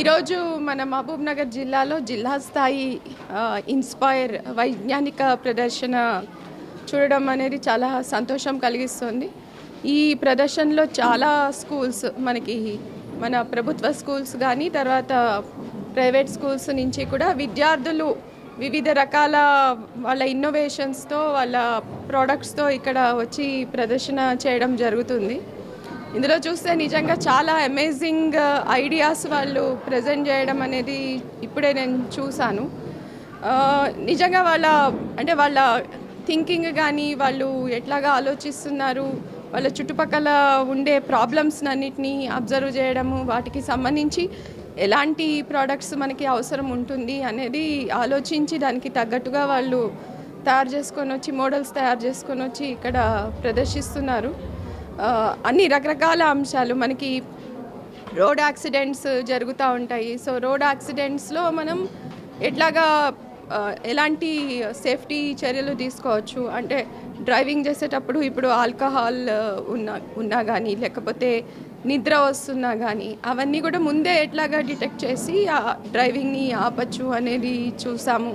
ఈరోజు మన మహబూబ్ నగర్ జిల్లాలో జిల్లా స్థాయి ఇన్స్పైర్ వైజ్ఞానిక ప్రదర్శన చూడడం అనేది చాలా సంతోషం కలిగిస్తుంది. ఈ ప్రదర్శనలో చాలా స్కూల్స్ మనకి మన ప్రభుత్వ స్కూల్స్ కానీ తర్వాత ప్రైవేట్ స్కూల్స్ నుంచి కూడా విద్యార్థులు వివిధ రకాల వాళ్ళ ఇన్నోవేషన్స్తో వాళ్ళ ప్రోడక్ట్స్తో ఇక్కడ వచ్చి ప్రదర్శన చేయడం జరుగుతుంది. ఇందులో చూస్తే నిజంగా చాలా అమేజింగ్ ఐడియాస్ uh, వాళ్ళు ప్రజెంట్ చేయడం అనేది ఇప్పుడే నేను చూశాను. Uh, నిజంగా వాళ్ళ అంటే వాళ్ళ థింకింగ్ కానీ వాళ్ళు ఎట్లాగా ఆలోచిస్తున్నారు వాళ్ళ చుట్టుపక్కల ఉండే ప్రాబ్లమ్స్ అన్నిటినీ అబ్జర్వ్ చేయడము వాటికి సంబంధించి ఎలాంటి ప్రోడక్ట్స్ మనకి అవసరం ఉంటుంది అనేది ఆలోచించి దానికి తగ్గట్టుగా వాళ్ళు తయారు చేసుకొని వచ్చి మోడల్స్ తయారు చేసుకొని వచ్చి ఇక్కడ ప్రదర్శిస్తున్నారు. అన్ని రకరకాల అంశాలు మనకి రోడ్ యాక్సిడెంట్స్ జరుగుతూ ఉంటాయి. సో రోడ్ యాక్సిడెంట్స్లో మనం ఎట్లాగా ఎలాంటి సేఫ్టీ చర్యలు తీసుకోవచ్చు? అంటే డ్రైవింగ్ చేసేటప్పుడు ఇప్పుడు ఆల్కహాల్ ఉన్నా ఉన్నా కానీ లేకపోతే నిద్ర వస్తున్నా కానీ అవన్నీ కూడా ముందే ఎట్లాగా డిటెక్ట్ చేసి ఆ డ్రైవింగ్ని ఆపచ్చు అనేది చూసాము.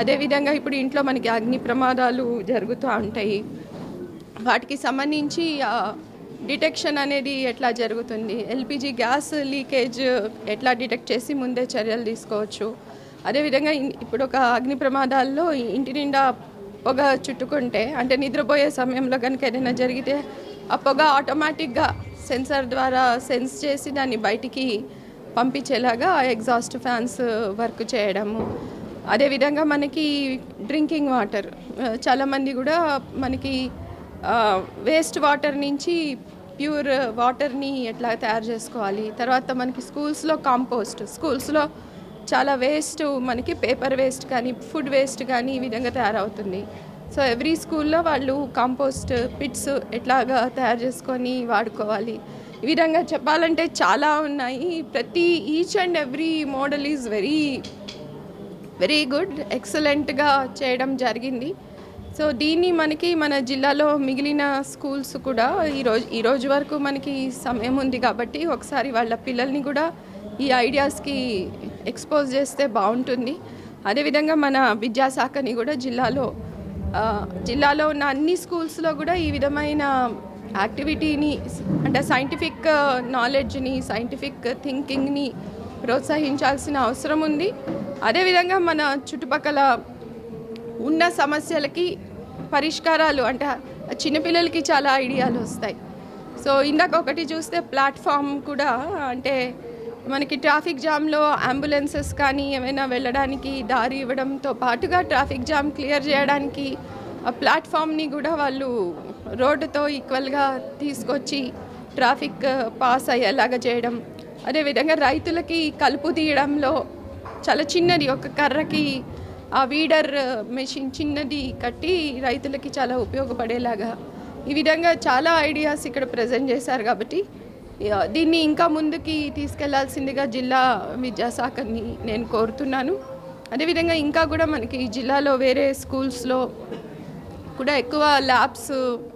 అదేవిధంగా ఇప్పుడు ఇంట్లో మనకి అగ్ని ప్రమాదాలు జరుగుతూ ఉంటాయి. వాటికి సంబంధించి డిటెక్షన్ అనేది ఎట్లా జరుగుతుంది? ఎల్పిజి గ్యాస్ లీకేజ్ ఎట్లా డిటెక్ట్ చేసి ముందే చర్యలు తీసుకోవచ్చు? అదేవిధంగా ఇప్పుడు ఒక అగ్ని ప్రమాదాల్లో ఇంటి నిండా పొగ చుట్టుకుంటే అంటే నిద్రపోయే సమయంలో కనుక ఏదైనా జరిగితే ఆ పొగ ఆటోమేటిక్గా సెన్సార్ ద్వారా సెన్స్ చేసి దాన్ని బయటికి పంపించేలాగా ఎగ్జాస్ట్ ఫ్యాన్స్ వర్క్ చేయడము. అదేవిధంగా మనకి డ్రింకింగ్ వాటర్ చాలామంది కూడా మనకి వేస్ట్ వాటర్ నుంచి ప్యూర్ వాటర్ని ఎట్లా తయారు చేసుకోవాలి? తర్వాత మనకి స్కూల్స్లో కాంపోస్ట్ స్కూల్స్లో చాలా వేస్ట్ మనకి పేపర్ వేస్ట్ కానీ ఫుడ్ వేస్ట్ కానీ ఈ విధంగా తయారవుతుంది. సో ఎవ్రీ స్కూల్లో వాళ్ళు కాంపోస్ట్ పిట్స్ ఎట్లాగా తయారు చేసుకొని వాడుకోవాలి. ఈ విధంగా చెప్పాలంటే చాలా ఉన్నాయి. ప్రతి each and every model is very very good ఎక్సలెంట్గా చేయడం జరిగింది. సో దీన్ని మనకి మన జిల్లాలో మిగిలిన స్కూల్స్ కూడా ఈరోజు ఈ రోజు వరకు మనకి సమయం ఉంది కాబట్టి ఒకసారి వాళ్ళ పిల్లల్ని కూడా ఈ ఐడియాస్కి ఎక్స్పోజ్ చేస్తే బాగుంటుంది. అదేవిధంగా మన విద్యాశాఖని కూడా జిల్లాలో జిల్లాలో ఉన్న అన్ని స్కూల్స్లో కూడా ఈ విధమైన యాక్టివిటీని అంటే సైంటిఫిక్ నాలెడ్జ్ని సైంటిఫిక్ థింకింగ్ని ప్రోత్సహించాల్సిన అవసరం ఉంది. అదేవిధంగా మన చుట్టుపక్కల ఉన్న సమస్యలకి పరిష్కారాలు అంటే చిన్నపిల్లలకి చాలా ఐడియాలు వస్తాయి. సో ఇందాక ఒకటి చూస్తే ప్లాట్ఫామ్ కూడా అంటే మనకి ట్రాఫిక్ జామ్లో అంబులెన్సెస్ కానీ ఏమైనా వెళ్ళడానికి దారి ఇవ్వడంతో పాటుగా ట్రాఫిక్ జామ్ క్లియర్ చేయడానికి ఆ ప్లాట్ఫామ్ని కూడా వాళ్ళు రోడ్డుతో ఈక్వల్గా తీసుకొచ్చి ట్రాఫిక్ పాస్ అయ్యేలాగా చేయడం. అదేవిధంగా రైతులకి కలుపు తీయడంలో చాలా చిన్నది. ఒక కర్రకి ఆ వీడర్ మెషిన్ చిన్నది కట్టి రైతులకి చాలా ఉపయోగపడేలాగా ఈ విధంగా చాలా ఐడియాస్ ఇక్కడ ప్రజెంట్ చేశారు కాబట్టి దీన్ని ఇంకా ముందుకి తీసుకెళ్ళాల్సిందిగా జిల్లా విద్యాశాఖని నేను కోరుతున్నాను. అదేవిధంగా ఇంకా కూడా మనకి ఈ జిల్లాలో వేరే స్కూల్స్లో కూడా ఎక్కువ ల్యాబ్స్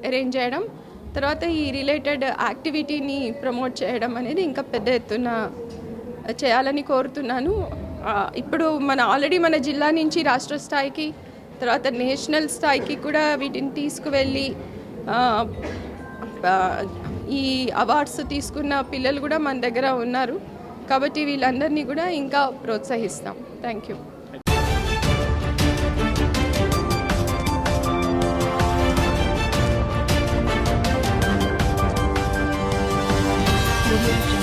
అరేంజ్ చేయడం తర్వాత ఈ రిలేటెడ్ యాక్టివిటీని ప్రమోట్ చేయడం అనేది ఇంకా పెద్ద ఎత్తున చేయాలని కోరుతున్నాను. ఇప్పుడు మన ఆల్రెడీ మన జిల్లా నుంచి రాష్ట్ర స్థాయికి తర్వాత నేషనల్ స్థాయికి కూడా వీటిని తీసుకువెళ్ళి ఈ అవార్డ్స్ తీసుకున్న పిల్లలు కూడా మన దగ్గర ఉన్నారు. కాబట్టి వీళ్ళందరినీ కూడా ఇంకా ప్రోత్సహిస్తాం. Thank you audio